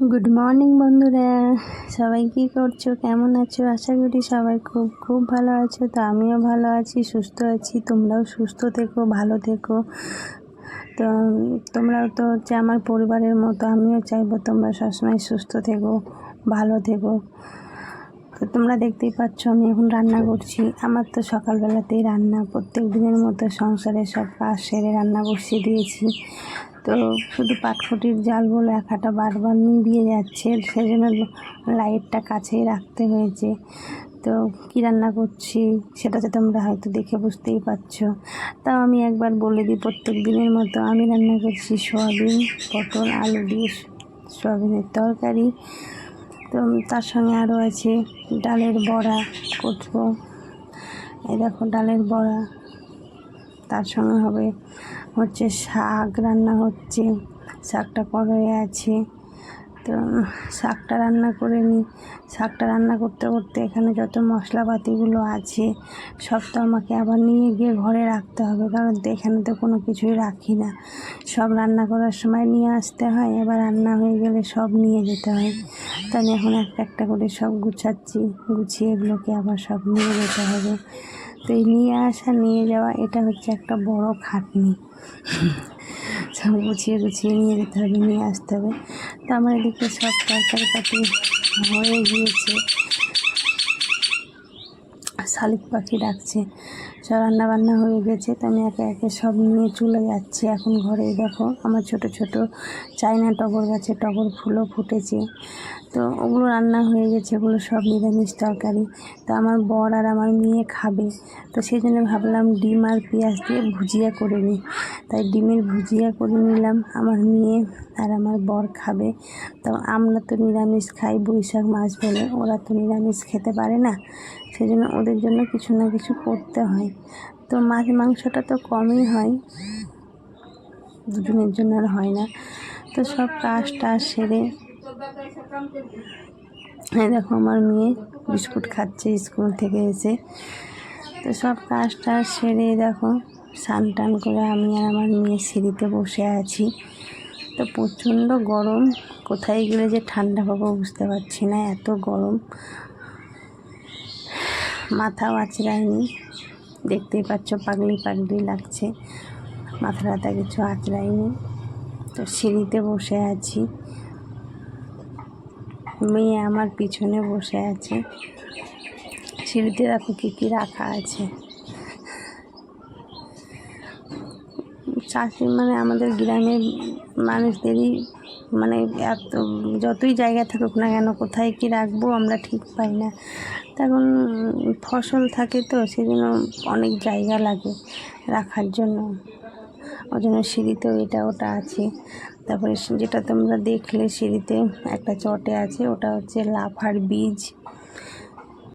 Good morning বন্ধুরা। সবাই কী করছ? কেমন আছো? আশা করি সবাই খুব খুব ভালো আছো। তো আমিও ভালো আছি, সুস্থ আছি। তোমরাও সুস্থ থেকো, ভালো থেকো। তো তোমরাও তো হচ্ছে আমার পরিবারের মতো, আমিও চাইব তোমরা সবসময় সুস্থ থেকো, ভালো থেকো। তো তোমরা দেখতেই পাচ্ছ আমি এখন রান্না করছি। আমার তো সকালবেলাতেই রান্না প্রত্যেক দিনের মতো সংসারে সব কাজ সেরে রান্না বসিয়ে দিয়েছি। তো শুধু পাটখটির জালগুলো এক হাঁটা বারবার নিভিয়ে যাচ্ছে সেজন্য লাইটটা কাছেই রাখতে হয়েছে। তো কী রান্না করছি সেটা তো তোমরা হয়তো দেখে বুঝতেই পারছ। তাও আমি একবার বলে দিই প্রত্যেক দিনের মতো আমি রান্না করছি সোয়াবিন পটল আলু দিয়ে সোয়াবিনের তরকারি। তো তার সঙ্গে আরও আছে ডালের বড়া করব। এই দেখো ডালের বড়া। তার সঙ্গে হবে হচ্ছে শাক, রান্না হচ্ছে, শাকটা কড়াই আছে। তো শাকটা রান্না করে নিই। শাকটা রান্না করতে করতে এখানে যত মশলাপাতিগুলো আছে, সব তো আমাকে আবার নিয়ে গিয়ে ঘরে রাখতে হবে, কারণ তো এখানে তো কোনো কিছুই রাখি না। সব রান্না করার সময় নিয়ে আসতে হয়, এবার রান্না হয়ে গেলে সব নিয়ে যেতে হয়। তাই এখন একটা একটা করে সব গুছাচ্ছি, গুছিয়ে এগুলোকে আবার সব নিয়ে যেতে হবে। তো এই নিয়ে আসা, নিয়ে যাওয়া, এটা হচ্ছে একটা বড় খাটনি। সব গুছিয়ে গুছিয়ে নিয়ে যেতে হবে, নিয়ে আসতে হবে। তো আমার এদিকে সব তরকারি পাখি হয়ে গিয়েছে। শালিক পাখি ডাকছে। সব রান্না বান্না হয়ে গেছে, তো আমি একে একে সব নিয়ে চলে যাচ্ছি। এখন ঘরে দেখো, আমার ছোট ছোট চাইনা টগর গাছে টগর ফুলও ফুটেছে। তো ওগুলো রান্না হয়ে গেছে, ওগুলো সব নিরামিষ তরকারি। তো আমার বর আর আমার মেয়ে খাবে। তো সেই জন্য ভাবলাম ডিম আর পেঁয়াজ দিয়ে ভুজিয়া করে নিই। তাই ডিমের ভুজিয়া করে নিলাম, আমার মেয়ে আর আমার বর খাবে। তো আমরা তো নিরামিষ খাই বৈশাখ মাস বলে, ওরা তো নিরামিষ খেতে পারে না। সেই জন্য ওদের জন্য কিছু না কিছু করতে হয়। তো মাছ মাংসটা তো কমই হয়। দুজনের জন্য আর হয় না। তো সব কাজ টাজ সেরে এই দেখো আমার মেয়ে বিস্কুট খাচ্ছে স্কুল থেকে এসে। তো সব কাজ টাজ সেরে দেখো স্নান টান করে আমি আর আমার মেয়ে সিঁড়িতে বসে আছি। তো প্রচণ্ড গরম। কোথায় গেলে যে ঠান্ডা পাবো বুঝতে পারছি না, এত গরম। মাথাও আঁচড়ায়নি। দেখতেই পাচ্ছ, পাগলি পাগলি লাগছে। মাথা ব্যথা কিছু আঁচড়ায়নি। তো সিঁড়িতে বসে আছি। মেয়ে আমার পিছনে বসে আছে। সিঁড়িতে দেখো কী কী রাখা আছে। চাষি মানে আমাদের গ্রামের মানুষদেরই মানে এত যতই জায়গা থাকুক না কেন, কোথায় কি রাখব আমরা ঠিক পাই না। তখন ফসল থাকে তো, সেজন্য অনেক জায়গা লাগে রাখার জন্য। ওই জন্য সিঁড়িতেও এটা ওটা আছে। তারপরে যেটা তোমরা দেখলে সিঁড়িতে একটা চটে আছে, ওটা হচ্ছে লাফার বীজ।